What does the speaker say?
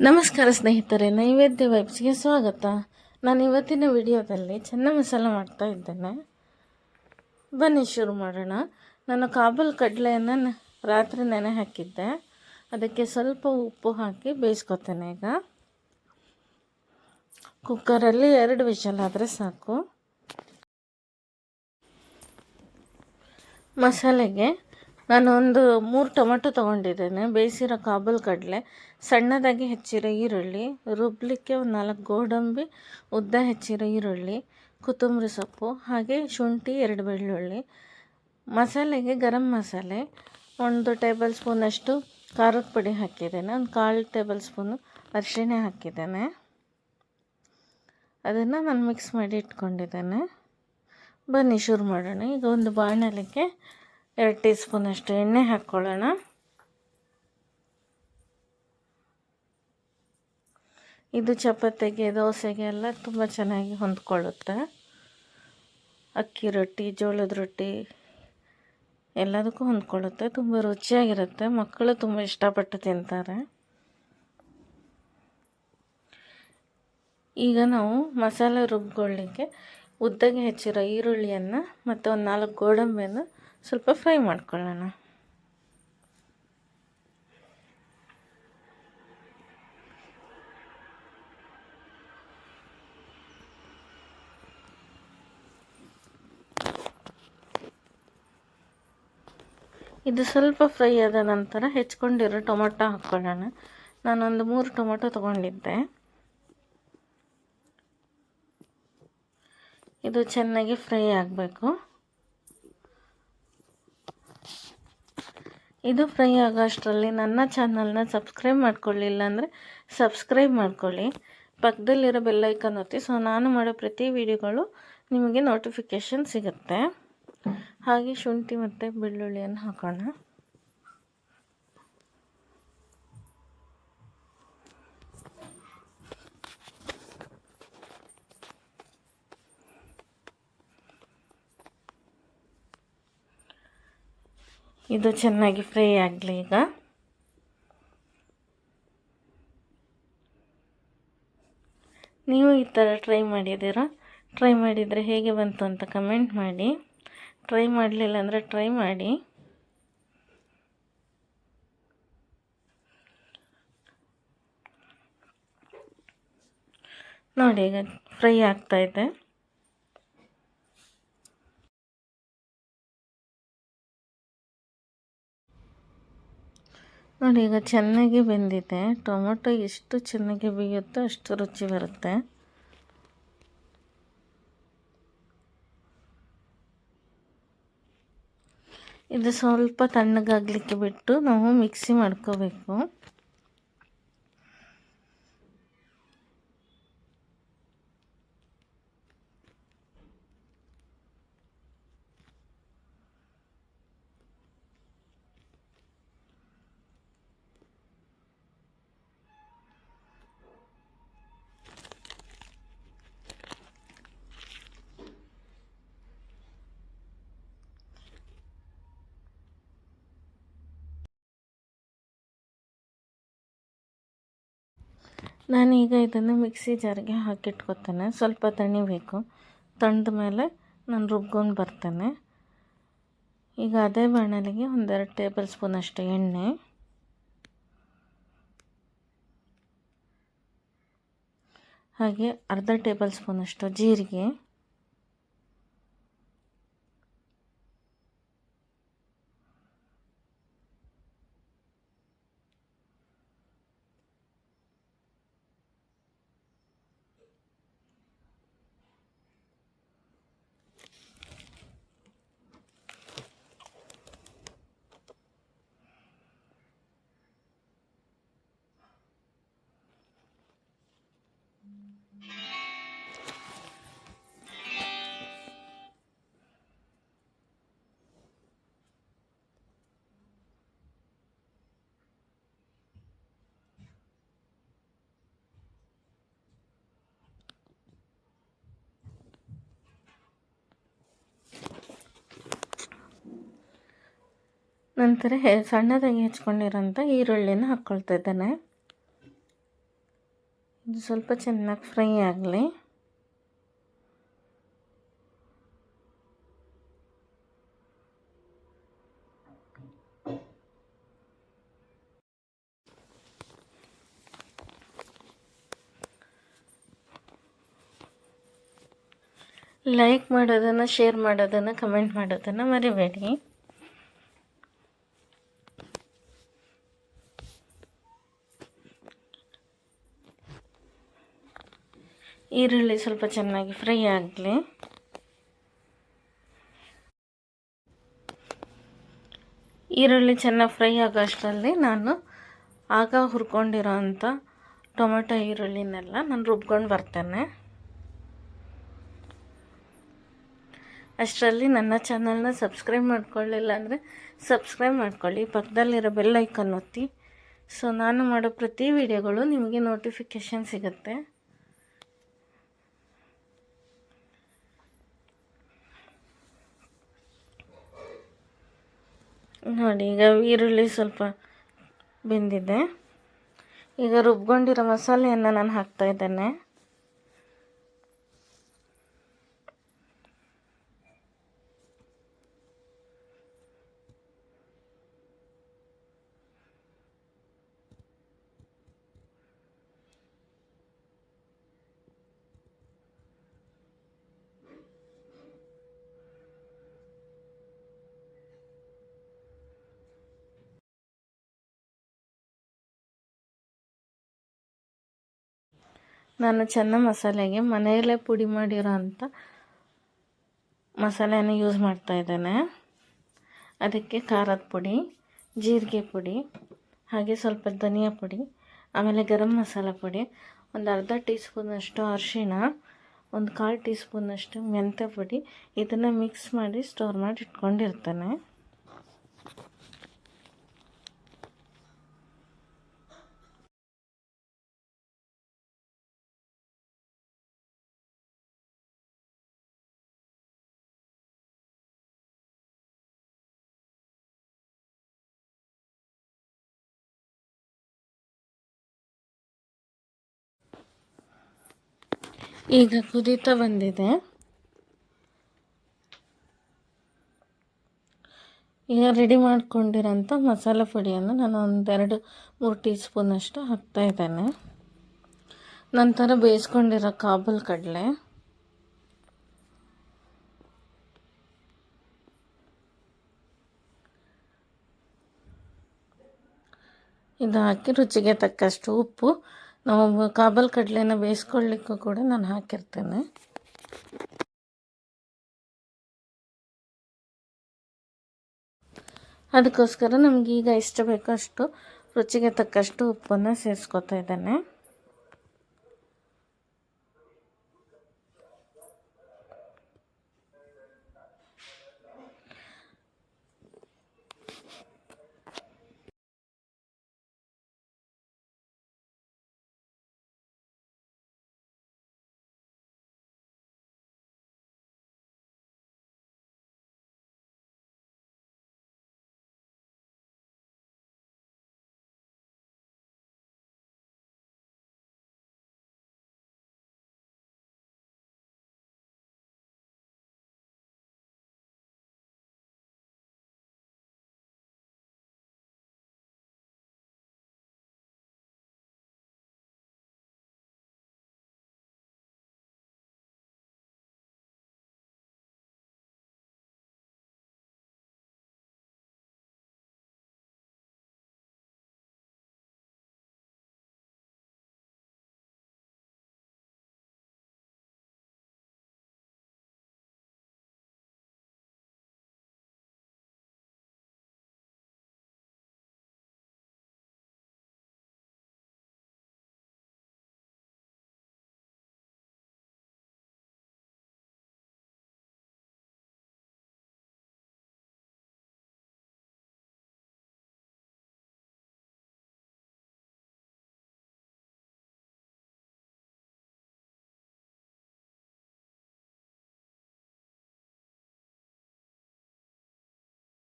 ನಮಸ್ಕಾರ ಸ್ನೇಹಿತರೆ, ನೈವೇದ್ಯ ವೈಬ್ಸ್ಗೆ ಸ್ವಾಗತ. ನಾನು ಇವತ್ತಿನ ವಿಡಿಯೋದಲ್ಲಿ ಚೆನ್ನ ಮಸಾಲ ಮಾಡ್ತಾ ಇದ್ದೇನೆ. ಬನ್ನಿ ಶುರು ಮಾಡೋಣ. ನಾನು ಕಾಬಲ್ ಕಡಲೆಯನ್ನು ರಾತ್ರಿ ನೆನೆ ಹಾಕಿದ್ದೆ. ಅದಕ್ಕೆ ಸ್ವಲ್ಪ ಉಪ್ಪು ಹಾಕಿ ಬೇಯಿಸ್ಕೊತೇನೆ ಈಗ. ಕುಕ್ಕರಲ್ಲಿ ಎರಡು ವಿಷಲ್ ಆದರೆ ಸಾಕು. ಮಸಾಲೆಗೆ ನಾನು ಒಂದು ಮೂರು ಟೊಮೆಟೊ ತೊಗೊಂಡಿದ್ದೇನೆ. ಬೇಯಿಸಿರೋ ಕಾಬಲ್ ಕಡಲೆ, ಸಣ್ಣದಾಗಿ ಹೆಚ್ಚಿರೋ ಈರುಳ್ಳಿ, ರುಬ್ಲಿಕ್ಕೆ ಒಂದು ನಾಲ್ಕು ಗೋಡಂಬಿ ಉದ್ದ ಹೆಚ್ಚಿರೋ ಈರುಳ್ಳಿ, ಕೊತ್ತಂಬರಿ ಸೊಪ್ಪು, ಹಾಗೆ ಶುಂಠಿ ಎರಡು ಬೆಳ್ಳುಳ್ಳಿ, ಮಸಾಲೆಗೆ ಗರಂ ಮಸಾಲೆ, ಒಂದು ಟೇಬಲ್ ಸ್ಪೂನಷ್ಟು ಖಾರದ ಪುಡಿ ಹಾಕಿದ್ದೇನೆ, ಒಂದು ಕಾಲು ಟೇಬಲ್ ಸ್ಪೂನು ಅರಿಶಿಣ ಹಾಕಿದ್ದೇನೆ. ಅದನ್ನು ನಾನು ಮಿಕ್ಸ್ ಮಾಡಿ ಇಟ್ಕೊಂಡಿದ್ದೇನೆ. ಬನ್ನಿ ಶುರು ಮಾಡೋಣ. ಈಗ ಒಂದು ಬಾಣಲಿಗೆ ಎರಡು ಟೀ ಸ್ಪೂನಷ್ಟು ಎಣ್ಣೆ ಹಾಕ್ಕೊಳ್ಳೋಣ ಇದು ಚಪಾತಿಗೆ, ದೋಸೆಗೆ ಎಲ್ಲ ತುಂಬ ಚೆನ್ನಾಗಿ ಹೊಂದ್ಕೊಳ್ಳುತ್ತೆ. ಅಕ್ಕಿ ರೊಟ್ಟಿ, ಜೋಳದ ರೊಟ್ಟಿ ಎಲ್ಲದಕ್ಕೂ ಹೊಂದ್ಕೊಳ್ಳುತ್ತೆ. ತುಂಬ ರುಚಿಯಾಗಿರುತ್ತೆ. ಮಕ್ಕಳು ತುಂಬ ಇಷ್ಟಪಟ್ಟು ತಿಂತಾರೆ. ಈಗ ನಾವು ಮಸಾಲೆ ರುಬ್ಕೊಳ್ಳಿಕ್ಕೆ ಉದ್ದಗೆ ಹೆಚ್ಚಿರೋ ಈರುಳ್ಳಿಯನ್ನು ಮತ್ತು ಒಂದು ನಾಲ್ಕು ಗೋಡಂಬಿಯನ್ನು ಸ್ವಲ್ಪ ಫ್ರೈ ಮಾಡ್ಕೊಳ್ಳೋಣ. ಇದು ಸ್ವಲ್ಪ ಫ್ರೈ ಆದ ನಂತರ ಹೆಚ್ಕೊಂಡಿರೋ ಟೊಮೊಟೊ ಹಾಕ್ಕೊಳ್ಳೋಣ. ನಾನೊಂದು ಮೂರು ಟೊಮೊಟೊ ತೊಗೊಂಡಿದ್ದೆ. ಇದು ಚೆನ್ನಾಗಿ ಫ್ರೈ ಆಗಬೇಕು. ಇದು ಫ್ರೈ ಆಗೋ ಅಷ್ಟರಲ್ಲಿ ನನ್ನ ಚಾನಲ್ನ ಸಬ್ಸ್ಕ್ರೈಬ್ ಮಾಡ್ಕೊಳ್ಳಿಲ್ಲ ಅಂದರೆ ಸಬ್ಸ್ಕ್ರೈಬ್ ಮಾಡ್ಕೊಳ್ಳಿ. ಪಕ್ಕದಲ್ಲಿರೋ ಬೆಲ್ಲೈಕನ್ ಒತ್ತಿ. ಸೊ, ನಾನು ಮಾಡೋ ಪ್ರತಿ ವಿಡಿಯೋಗಳು ನಿಮಗೆ ನೋಟಿಫಿಕೇಷನ್ ಸಿಗುತ್ತೆ. ಹಾಗೆ ಶುಂಠಿ ಮತ್ತು ಬೆಳ್ಳುಳ್ಳಿಯನ್ನು ಹಾಕೋಣ. ಇದು ಚೆನ್ನಾಗಿ ಫ್ರೈ ಆಗಲಿ ಈಗ. ನೀವು ಈ ಥರ ಟ್ರೈ ಮಾಡಿದ್ದೀರಾ? ಟ್ರೈ ಮಾಡಿದರೆ ಹೇಗೆ ಬಂತು ಅಂತ ಕಮೆಂಟ್ ಮಾಡಿ. ಟ್ರೈ ಮಾಡಲಿಲ್ಲ ಅಂದರೆ ಟ್ರೈ ಮಾಡಿ. ನೋಡಿ, ಈಗ ಫ್ರೈ ಆಗ್ತಾಯಿದೆ ನೋಡಿ, ಈಗ ಚೆನ್ನಾಗಿ ಬೆಂದಿದೆ. ಟೊಮೊಟೊ ಎಷ್ಟು ಚೆನ್ನಾಗಿ ಬೇಯುತ್ತೋ ಅಷ್ಟು ರುಚಿ ಬರುತ್ತೆ. ಇದು ಸ್ವಲ್ಪ ತಣ್ಣಗಾಗಲಿಕ್ಕೆ ಬಿಟ್ಟು ನಾವು ಮಿಕ್ಸಿ ಮಾಡ್ಕೋಬೇಕು. ನಾನೀಗ ಇದನ್ನು ಮಿಕ್ಸಿ ಜಾರಿಗೆ ಹಾಕಿಟ್ಕೋತೇನೆ. ಸ್ವಲ್ಪ ತಣಿಬೇಕು ತಣ್ದ ಮೇಲೆ ನಾನು ರುಬ್ಕೊಂಡು ಬರ್ತೇನೆ. ಈಗ ಅದೇ ಬಾಣಲಿಗೆ ಒಂದೆರಡು ಟೇಬಲ್ ಸ್ಪೂನ್ ಅಷ್ಟು ಎಣ್ಣೆ. ಹಾಗೆ ಅರ್ಧ ಟೇಬಲ್ ಸ್ಪೂನಷ್ಟು ಜೀರಿಗೆ. ನಂತರ ಹೆ, ಸಣ್ಣದಾಗಿ ಹೆಚ್ಕೊಂಡಿರೋಂಥ ಈರುಳ್ಳಿನ ಹಾಕ್ಕೊಳ್ತಾ ಇದ್ದೇನೆ. ಇದು ಸ್ವಲ್ಪ ಚೆನ್ನಾಗಿ ಫ್ರೈ ಆಗಲಿ. ಲೈಕ್ ಮಾಡೋದನ್ನು ಶೇರ್ ಮಾಡೋದನ್ನು ಕಮೆಂಟ್ ಮಾಡೋದನ್ನು ಮರಿಬೇಡಿ. ಈರುಳ್ಳಿ ಸ್ವಲ್ಪ ಚೆನ್ನಾಗಿ ಫ್ರೈ ಆಗಲಿ. ಈರುಳ್ಳಿ ಚೆನ್ನಾಗಿ ಫ್ರೈ ಆಗೋ ಅಷ್ಟರಲ್ಲಿ ನಾನು ಆಗ ಹುರ್ಕೊಂಡಿರೋ ಅಂಥ ಟೊಮೆಟೊ ಈರುಳ್ಳಿನೆಲ್ಲ ನಾನು ರುಬ್ಕೊಂಡು ಬರ್ತೇನೆ. ಅಷ್ಟರಲ್ಲಿ ನನ್ನ ಚಾನಲ್ನ ಸಬ್ಸ್ಕ್ರೈಬ್ ಮಾಡ್ಕೊಳ್ಳಿಲ್ಲ ಅಂದರೆ ಸಬ್ಸ್ಕ್ರೈಬ್ ಮಾಡ್ಕೊಳ್ಳಿ. ಪಕ್ಕದಲ್ಲಿರೋ ಬೆಲ್ಲೈಕನ್ ಒತ್ತಿ. ಸೊ, ನಾನು ಮಾಡೋ ಪ್ರತಿ ವಿಡಿಯೋಗಳು ನಿಮಗೆ ನೋಟಿಫಿಕೇಷನ್ ಸಿಗುತ್ತೆ. ನೋಡಿ ಈಗ ಈರುಳ್ಳಿ ಸ್ವಲ್ಪ ಬೆಂದಿದೆ. ಈಗ ರುಬ್ಕೊಂಡಿರೋ ಮಸಾಲೆಯನ್ನು ನಾನು ಹಾಕ್ತಾ ಇದ್ದೇನೆ. ನಾನು ಚೆನ್ನ ಮಸಾಲೆಗೆ ಮನೆಯಲ್ಲೇ ಪುಡಿ ಮಾಡಿರೋ ಅಂಥ ಮಸಾಲೆಯನ್ನು ಯೂಸ್ ಮಾಡ್ತಾ ಇದ್ದೇನೆ. ಅದಕ್ಕೆ ಖಾರದ ಪುಡಿ, ಜೀರಿಗೆ ಪುಡಿ, ಹಾಗೆ ಸ್ವಲ್ಪ ಧನಿಯಾ ಪುಡಿ, ಆಮೇಲೆ ಗರಂ ಮಸಾಲ ಪುಡಿ, ಒಂದು ಅರ್ಧ ಟೀ ಸ್ಪೂನಷ್ಟು ಅರಿಶಿಣ, ಒಂದು ಕಾಲು ಟೀ ಸ್ಪೂನಷ್ಟು ಮೆಂತ್ಯ ಪುಡಿ ಇದನ್ನು ಮಿಕ್ಸ್ ಮಾಡಿ ಸ್ಟೋರ್ ಮಾಡಿ ಇಟ್ಕೊಂಡಿರ್ತೇನೆ. ಈಗ ಕುದೀತಾ ಬಂದಿದೆ. ಈಗ ರೆಡಿ ಮಾಡ್ಕೊಂಡಿರೋಂಥ ಮಸಾಲೆ ಪುಡಿಯನ್ನು ನಾನು ಒಂದೆರಡು ಮೂರು ಟೀ ಸ್ಪೂನಷ್ಟು ಹಾಕ್ತಾಯಿದ್ದೇನೆ ನಂತರ ಬೇಯಿಸ್ಕೊಂಡಿರೋ ಕಾಬಲ್ ಕಡಲೆ. ಇದು ಹಾಕಿ ರುಚಿಗೆ ತಕ್ಕಷ್ಟು ಉಪ್ಪು. ನಾವು ಕಾಬಲ್ ಕಡಲೆನ ಬೇಯಿಸ್ಕೊಳ್ಳಿಕ್ಕೂ ಕೂಡ ನಾನು ಹಾಕಿರ್ತೇನೆ. ಅದಕ್ಕೋಸ್ಕರ ನಮಗೀಗ ಎಷ್ಟು ಬೇಕೋ ಅಷ್ಟು ರುಚಿಗೆ ತಕ್ಕಷ್ಟು ಉಪ್ಪನ್ನು ಸೇರಿಸ್ಕೊತಾ ಇದ್ದೇನೆ.